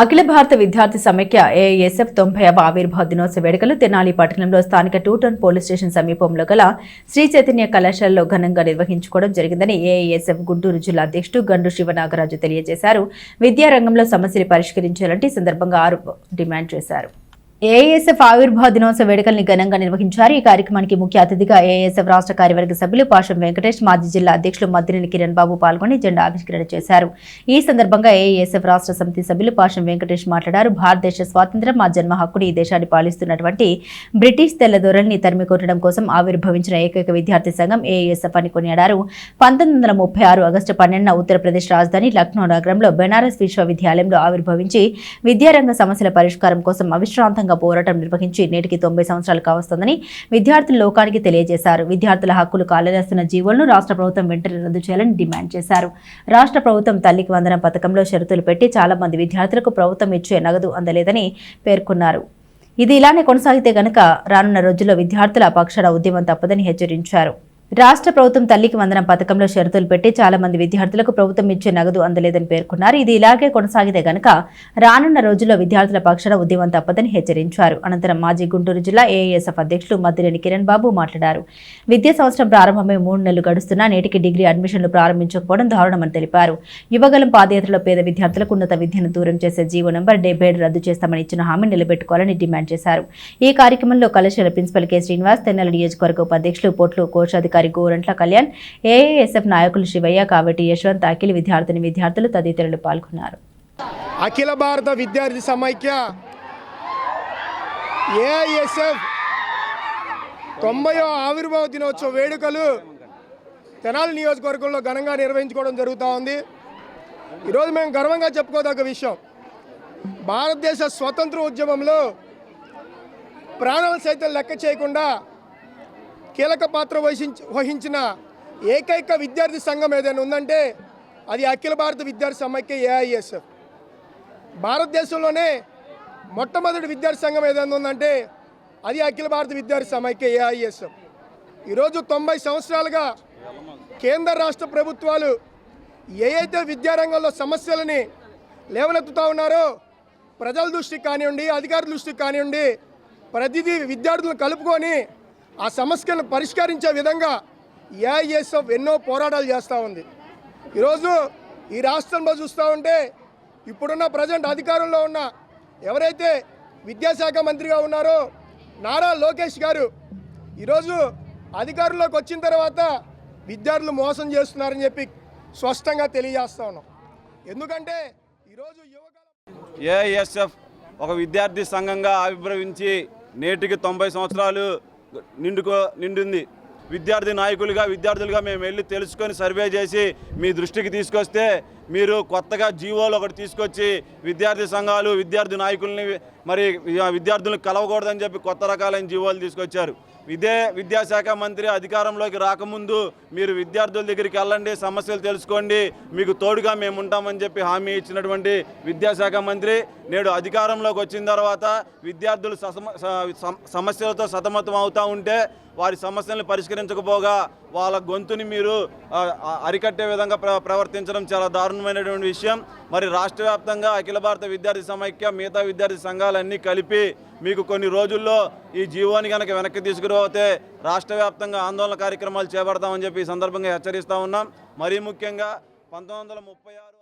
అఖిల భారత విద్యార్థి సమైక్య ఏఎస్ఎఫ్ తొంభై ఆవిర్భావ దినోత్సవ వేడుకలు తెనాలి పట్టణంలో స్థానిక టూటౌన్ పోలీస్ స్టేషన్ సమీపంలో గల శ్రీ చైతన్య కళాశాలలో ఘనంగా నిర్వహించుకోవడం జరిగిందని ఏఎస్ఎఫ్ గుంటూరు జిల్లా అధ్యక్షుడు గండు శివనాగరాజు తెలియజేశారు. విద్యారంగంలో సమస్యలు పరిష్కరించాలంటే ఈ సందర్భంగా ఆరు డిమాండ్ చేశారు. ఏఎస్ఎఫ్ ఆవిర్భావ దినోత్సవ వేడుకల్ని ఘనంగా నిర్వహించారు. ఈ కార్యక్రమానికి ముఖ్య అతిథిగా ఏఎస్ఎఫ్ రాష్ట్ర కార్యవర్గ సభ్యులు పాషం వెంకటేష్ మాజీ జిల్లా అధ్యక్షులు మద్దినేని కిరణ్ బాబు పాల్గొని జెండా ఆవిష్కరణ చేశారు. ఈ సందర్భంగా ఏఎస్ఎఫ్ రాష్ట్ర సమితి సభ్యులు పాషం వెంకటేష్ మాట్లాడారు. భారతదేశ స్వాతంత్ర్యం మా జన్మ హక్కుని ఈ దేశాన్ని పాలిస్తున్నటువంటి బ్రిటిష్ తెల్లదొరల్ని తరిమి కొట్టడం కోసం ఆవిర్భవించిన ఏకైక విద్యార్థి సంఘం ఏఎస్ఎఫ్ అని కొనియాడారు. పంతొమ్మిది వందల ముప్పై ఆరు ఆగస్టు పన్నెండున ఉత్తరప్రదేశ్ రాజధాని లక్నో నగరంలో బెనారస్ విశ్వవిద్యాలయంలో ఆవిర్భవించి విద్యారంగ సమస్యల పరిష్కారం కోసం అవిశ్రాంతంగా పోరాటం నిర్వహించి నేటికి తొంభై సంవత్సరాలు కావస్తోందని విద్యార్థుల లోకానికి తెలియజేశారు. విద్యార్థుల హక్కులు కాలరేస్తున్న జీవోలను రాష్ట్ర ప్రభుత్వం వెంటనే రద్దు చేయాలని డిమాండ్ చేశారు. రాష్ట్ర ప్రభుత్వం తల్లికి వందనం పథకంలో షరతులు పెట్టి చాలా మంది విద్యార్థులకు ప్రభుత్వం ఇచ్చే నగదు అందలేదని పేర్కొన్నారు. ఇది ఇలానే కొనసాగితే గనక రానున్న రోజుల్లో విద్యార్థుల పక్షాల ఉద్యమం తప్పదని హెచ్చరించారు. రాష్ట్ర ప్రభుత్వం తల్లికి వందనం పథకంలో షరతులు పెట్టి చాలా మంది విద్యార్థులకు ప్రభుత్వం ఇచ్చే నగదు అందలేదని పేర్కొన్నారు. ఇది ఇలాగే కొనసాగితే గనక రానున్న రోజుల్లో విద్యార్థుల పక్షాన ఉద్యమం తప్పదని హెచ్చరించారు. అనంతరం మాజీ గుంటూరు జిల్లా ఏఎస్ఎఫ్ అధ్యక్షులు మద్దిరేని కిరణ్ బాబు మాట్లాడారు. విద్యా సంవత్సరం ప్రారంభమై మూడు నెలలు గడుస్తున్నా నేటికి డిగ్రీ అడ్మిషన్లు ప్రారంభించకపోవడం దారుణమని తెలిపారు. యువగలం పాదయాత్రలో పేద విద్యార్థులకు ఉన్నత విద్యను దూరం చేసే జీవో నెంబర్ డెబ్బై ఏడు రద్దు చేస్తామని ఇచ్చిన హామీ నిలబెట్టుకోవాలని డిమాండ్ చేశారు. ఈ కార్యక్రమంలో కళాశాల ప్రిన్సిపల్ కె శ్రీనివాస్ తెన్నెల నియోజకవర్గ ఉపాధ్యక్షులు పోట్లు కోశాధికారి గోరంట్ల కళ్యాణ్ ఏఐఎస్ఎఫ్ నాయకులు శివయ్య కావటి యశ్వంత్ అఖిల్ విద్యార్థిని విద్యార్థులు తదితరులు పాల్గొన్నారు. అఖిల భారత విద్యార్థి సమైక్య ఏఐఎస్ఎఫ్ తొంభైవ ఆవిర్భావ దినోత్సవ వేడుకలు తెనాలి నియోజకవర్గంలో ఘనంగా నిర్వహించుకోవడం జరుగుతూ ఉంది. ఈరోజు మేము గర్వంగా చెప్పుకోదగ్గ విషయం భారతదేశ స్వతంత్ర ఉద్యమంలో ప్రాణాలు సైతం లెక్క చేయకుండా కీలక పాత్ర వహించిన ఏకైక విద్యార్థి సంఘం ఏదైనా ఉందంటే అది అఖిల భారత విద్యార్థి సమైక్య ఏఐఎస్ఎఫ్. భారతదేశంలోనే మొట్టమొదటి విద్యార్థి సంఘం ఏదైనా ఉందంటే అది అఖిల భారత విద్యార్థి సమైక్య ఏఐఎస్ఎఫ్. ఈరోజు తొంభై సంవత్సరాలుగా కేంద్ర రాష్ట్ర ప్రభుత్వాలు ఏ అయితే విద్యారంగంలో సమస్యలని లేవనెత్తుతూ ఉన్నారో ప్రజల దృష్టికి కానివ్వండి అధికారుల దృష్టికి కానివ్వండి ప్రతిదీ విద్యార్థులను కలుపుకొని ఆ సమస్యలను పరిష్కరించే విధంగా ఏఐఎస్ఎఫ్ ఎన్నో పోరాటాలు చేస్తూ ఉంది. ఈరోజు ఈ రాష్ట్రంలో చూస్తూ ఉంటే ఇప్పుడున్న ప్రజెంట్ అధికారంలో ఉన్న ఎవరైతే విద్యాశాఖ మంత్రిగా ఉన్నారో నారా లోకేష్ గారు ఈరోజు అధికారంలోకి వచ్చిన తర్వాత విద్యార్థులు మోసం చేస్తున్నారని చెప్పి స్పష్టంగా తెలియజేస్తా ఉన్నాం. ఎందుకంటే ఈరోజు యువకాలం ఏఐఎస్ఎఫ్ ఒక విద్యార్థి సంఘంగా ఆవిర్భవించి నేటికి తొంభై సంవత్సరాలు నిండుకో నిండింది. విద్యార్థి నాయకులుగా విద్యార్థులుగా మేము వెళ్ళి తెలుసుకొని సర్వే చేసి మీ దృష్టికి తీసుకొస్తే మీరు కొత్తగా జీవోలు ఒకటి తీసుకొచ్చి విద్యార్థి సంఘాలు విద్యార్థి నాయకుల్ని మరి విద్యార్థులను కలవకూడదని చెప్పి కొత్త రకాలైన జీవోలు తీసుకొచ్చారు. ఇదే విద్యాశాఖ మంత్రి అధికారంలోకి రాకముందు మీరు విద్యార్థుల దగ్గరికి వెళ్ళండి సమస్యలు తెలుసుకోండి మీకు తోడుగా మేము ఉంటామని చెప్పి హామీ ఇచ్చినటువంటి విద్యాశాఖ మంత్రి నేడు అధికారంలోకి వచ్చిన తర్వాత విద్యార్థులు స- సమస్యలతో సతమతం అవుతూ ఉంటే వారి సమస్యలను పరిష్కరించకపోగా వాళ్ళ గొంతుని మీరు అరికట్టే విధంగా ప్ర ప్రవర్తించడం చాలా దారుణమైనటువంటి విషయం. మరి రాష్ట్ర వ్యాప్తంగా అఖిల భారత విద్యార్థి సమైక్య మిగతా విద్యార్థి సంఘాలన్నీ కలిపి మీకు కొన్ని రోజుల్లో ఈ జీవోని కనుక వెనక్కి తీసుకురావతే రాష్ట్ర వ్యాప్తంగా ఆందోళన కార్యక్రమాలు చేపడతామని చెప్పి ఈ సందర్భంగా హెచ్చరిస్తా ఉన్నాం. మరీ ముఖ్యంగా పంతొమ్మిది వందల ముప్పై ఆరు